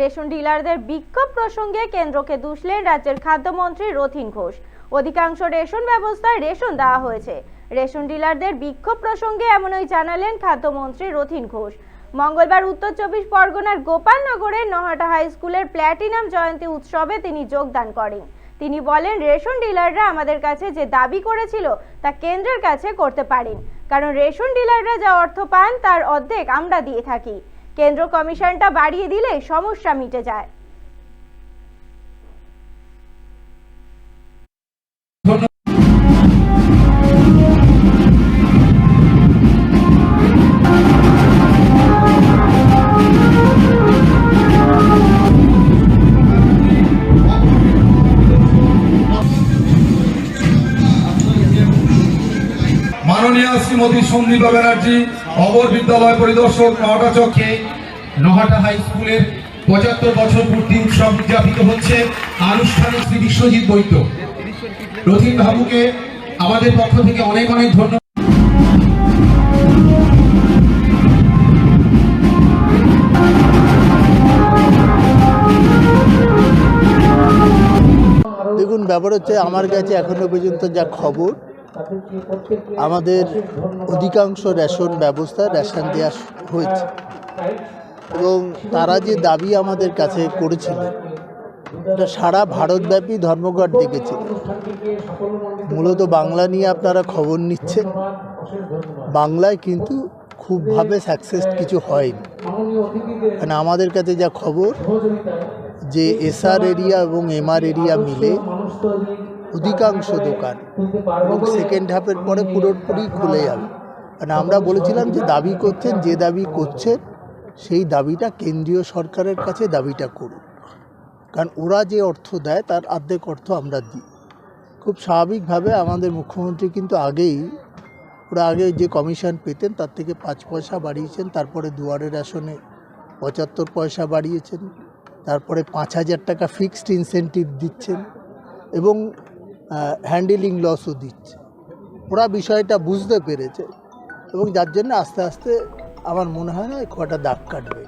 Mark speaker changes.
Speaker 1: Ration ডিলারদের বিক্ষোভ প্রসঙ্গে কেন্দ্রকে দুষলেন রাজ্যের খাদ্যমন্ত্রী রথিন ঘোষ। অধিকাংশ রেশন ব্যবস্থায় রেশন দেওয়া হয়েছে। রেশন ডিলারদের বিক্ষোভ প্রসঙ্গে এমনই জানালেন খাদ্যমন্ত্রী রথিন ঘোষ। মঙ্গলবার উত্তর চব্বিশ পরগনার গোপালনগরের নহাটা হাই স্কুলের প্ল্যাটিনাম জয়ন্তী উৎসবে তিনি যোগদান করেন। তিনি বলেন, রেশন ডিলাররা আমাদের কাছে যে দাবি করেছিল তা কেন্দ্রের কাছে করতে পারেন। কারণ রেশন ডিলাররা যা অর্থ পান, তার অর্ধেক আমরা দিয়ে থাকি। কেন্দ্র কমিশনটা বাড়িয়ে দিলে সমস্যা মিটে যায়।
Speaker 2: মাননীয় শ্রীমতী সন্দীপা ব্যানার্জি, অবর বিদ্যালয় পরিদর্শক নটা চক্ষে
Speaker 3: নহাটা হাই স্কুলের পঁচাত্তর বছর পূর্তি উৎসব উদযাপিত হচ্ছে আনুষ্ঠানিক শ্রী বিশ্বজিৎ বৈদ্য। রথিন বাবুকে আমাদের পক্ষ থেকে অনেক অনেক ধন্যবাদ।
Speaker 4: দেখুন, ব্যাপার হচ্ছে আমার কাছে এখনও পর্যন্ত যা খবর আমাদের অধিকাংশ রেশন ব্যবস্থা রেশন দেওয়া হয়েছে। এবং তারা যে দাবি আমাদের কাছে করেছিল এটা সারা ভারতব্যাপী ধর্মঘট ডেকেছিল মূলত বাংলা নিয়ে আপনারা খবর নিচ্ছেন। বাংলায় কিন্তু খুবভাবে সাকসেস কিছু হয়নি। কারণ আমাদের কাছে যা খবর যে এসআর এরিয়া এবং এমআর এরিয়া মিলে অধিকাংশ দোকান। এবং সেকেন্ড হাফের পরে পুরোপুরি খুলে যাবে। কারণ আমরা বলেছিলাম যে দাবি করছেন, যে দাবি করছেন, সেই দাবিটা কেন্দ্রীয় সরকারের কাছে দাবিটা করুন। কারণ ওরা যে অর্থ দেয়, তার অর্ধেক অর্থ আমরা দিই। খুব স্বাভাবিকভাবে আমাদের মুখ্যমন্ত্রী কিন্তু আগেই, ওরা আগে যে কমিশন পেতেন, তার থেকে পাঁচ পয়সা বাড়িয়েছেন, তারপরে দুয়ারে রেশনে পঁচাত্তর পয়সা বাড়িয়েছেন, তারপরে পাঁচ হাজার টাকা ফিক্সড ইনসেন্টিভ দিচ্ছেন এবং হ্যান্ডেলিং লসও দিচ্ছে। ওরা বিষয়টা বুঝতে পেরেছে এবং যার জন্য আস্তে আস্তে আমার মনে হয় না কটা দাগ কাটবে।